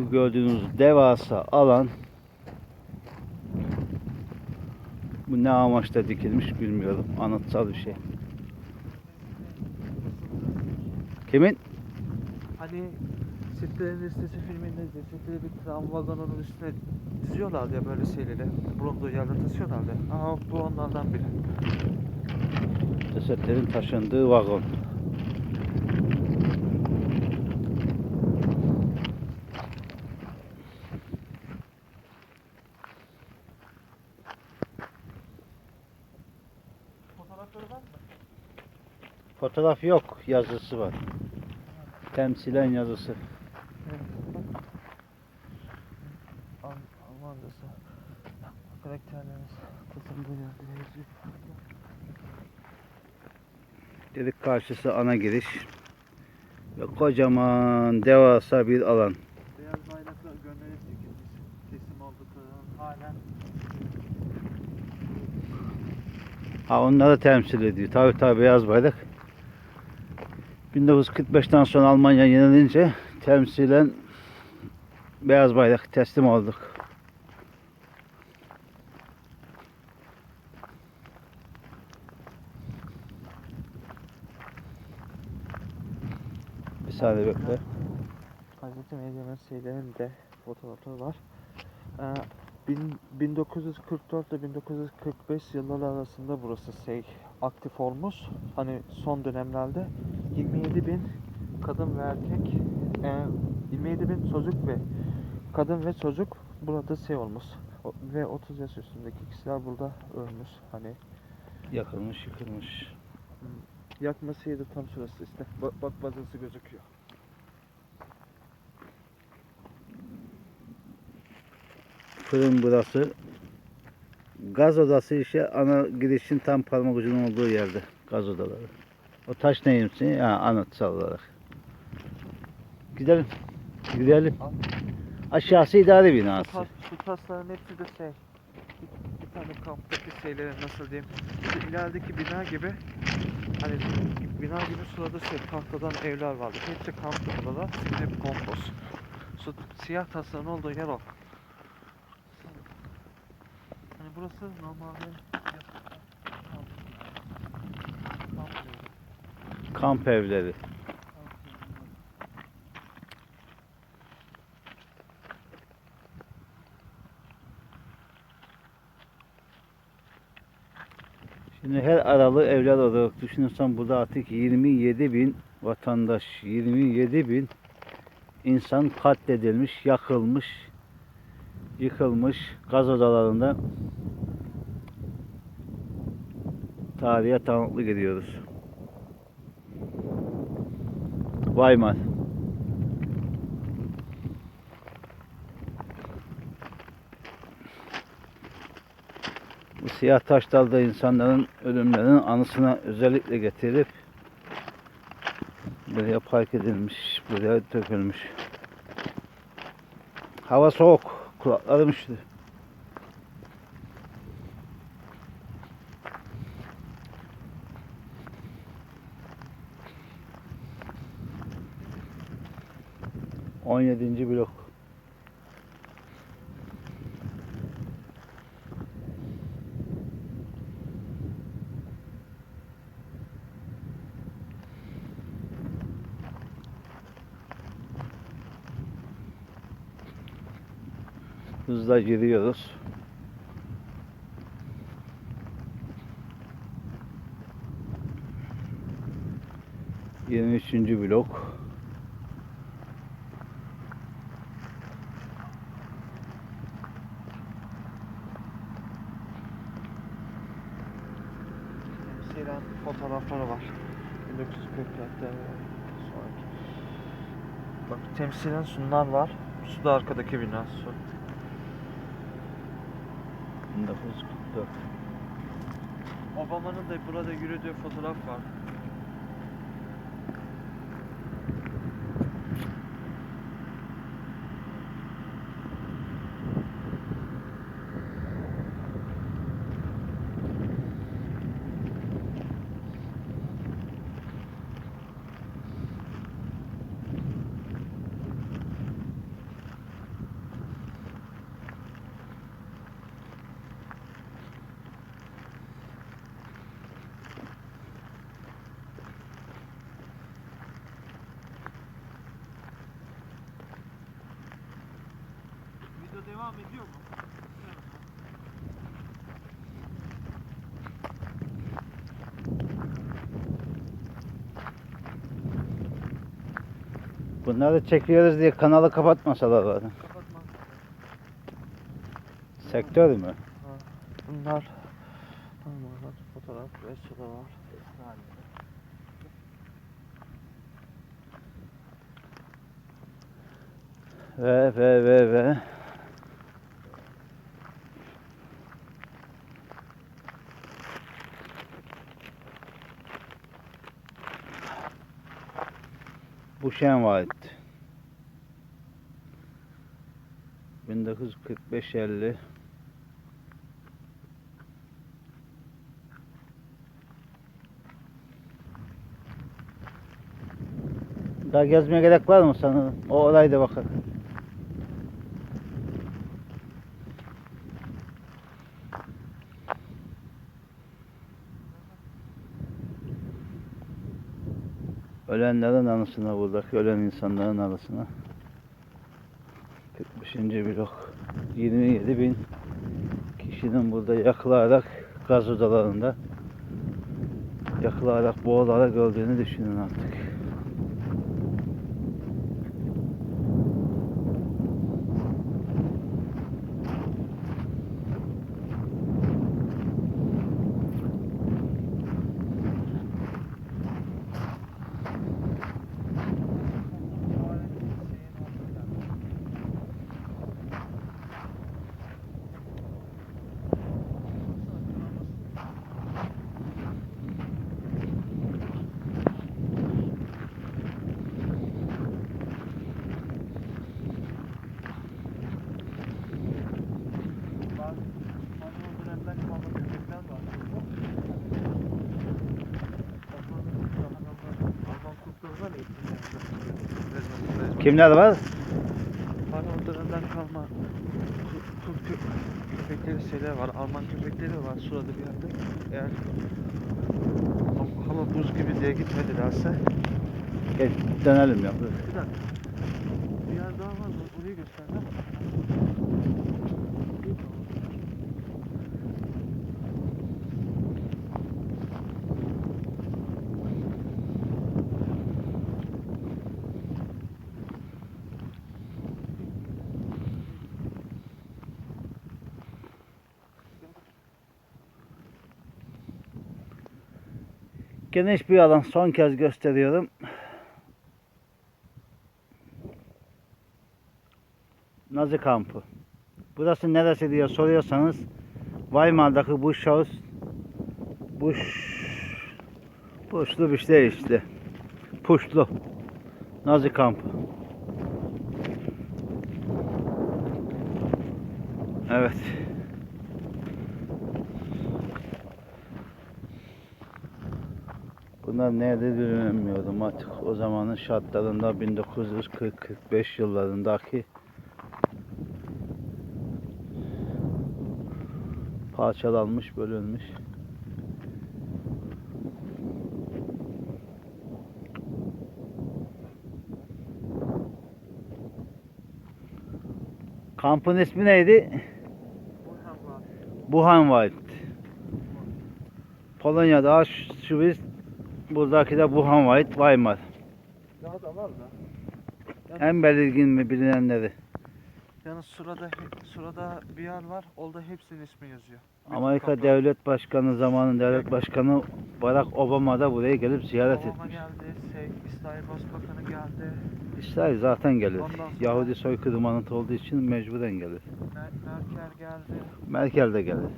Bu gördüğünüz devasa alan bu ne amaçla dikilmiş bilmiyorum. Anıtsal bir şey. Kimin? Hani Sitlerin Listesi filminde cesetleri bir tram vagonunun üstüne diziyorlardı ya böyle şeyleri. Bulunduğu yerde taşıyorlardı. Aha bu onlardan biri. Cesetlerin taşındığı vagon. Fotoğrafları var mı? Fotoğraf yok, yazısı var. Temsilen yazısı. Yazıyor. Dedik karşısı ana giriş. Ve kocaman devasa bir alan. Ha onları temsil ediyor. Tabi tabi beyaz bayrak. 1945'ten sonra Almanya yenilince temsilen beyaz bayrak teslim olduk. Bir saniye bekle. Hazreti Meryem'in şeylerin de fotoğrafları var. Ee, 1944 ile 1945 yılları arasında burası şey aktif olmuş. Hani son dönemlerde 27 bin kadın ve erkek, e, 27 bin çocuk ve kadın ve çocuk burada şey olmuş. O- Ve 30 yaş üstündeki kişiler burada ölmüş. Hani Yakılmış yıkılmış. yakmasıydı tam şurası işte. Bak, bak bazısı gözüküyor. Fırın burası. Gaz odası ise ana girişin tam parmak ucunun olduğu yerde. Gaz odaları. O taş neyimsi? Ya anıtsal olarak. Gidelim. Gidelim. Aşağısı idare Bu, binası. tas, bu tasların hepsi de şey. Bir, bir tane kamptaki şeylerin nasıl diyeyim. Şu ilerideki bina gibi hani bina gibi sırada şey tahtadan evler vardı. Hepsi kamptı burada. Şimdi hep kompost. Şu siyah tasların olduğu yer o. Hani burası normalde kamp. Evleri. Şimdi her aralı evler olarak düşünürsen burada artık 27 bin vatandaş, 27 bin insan katledilmiş, yakılmış, yıkılmış gaz odalarında tarihe tanıklık ediyoruz. Weimar. Bu siyah taşlar da insanların ölümlerinin anısına özellikle getirip buraya park edilmiş, buraya dökülmüş. Hava soğuk, kulaklarım üşüdü. On yedinci blok. Hızla giriyoruz. Yirmi üçüncü blok. Şeyden fotoğrafları var. 1940'larda sonraki. Bak temsilen şunlar var. Şu da arkadaki bina. Şu. 1944. Obama'nın da burada yürüdüğü fotoğraf var. Böyle devam ediyor mu? Bunları çekiyoruz diye kanalı kapatmasalar bari. Kapatmam. Sektör mü? Ha, Bunlar Bunlar fotoğraf ve sıra var. Ve ve ve ve. Bu Şenvait. 1945 50 Daha gezmeye gerek var mı sana? O olayda bakalım. Ölenlerin anısına buradaki ölen insanların anısına 45. blok 27 bin kişinin burada yakılarak gaz odalarında yakılarak boğularak öldüğünü düşünün artık. Bak, hani o dönemden kalma köpekler var. Alman kurtlarına ne ettiler? Kimler var? O dönemden kalma kurt kö- köpekleri şeyler var. Alman köpekleri var şurada bir yerde. Eğer ha- hava buz gibi diye gitmedilerse. Gel dönelim ya. Bir dakika. Bir yer daha var. or- Orayı gösterdi Geniş bir alan son kez gösteriyorum. Nazi kampı. Burası neresi diye soruyorsanız Weimar'daki bu şahıs bu Puşlu bir şey işte. Puşlu. Nazi kampı. Evet. Bunlar nerede bilmiyorum artık o zamanın şartlarında 1940-45 yıllarındaki parçalanmış, bölünmüş. Kampın ismi neydi? Buchenwald. Polonya'da Auschwitz, buradaki de Buchenwald, Weimar. Daha da var da. En belirgin mi bilinenleri. Yani sırada sırada bir yer var. Orada hepsinin ismi yazıyor. Amerika kaplar. Devlet Başkanı zamanın devlet başkanı Barack Obama da buraya gelip ziyaret Obama etmiş. geldi, şey, İsrail Başbakanı geldi, İsrail zaten gelir. Yahudi soykırım anıtı olduğu için mecburen gelir. Mer- Merkel geldi. Merkel de gelir.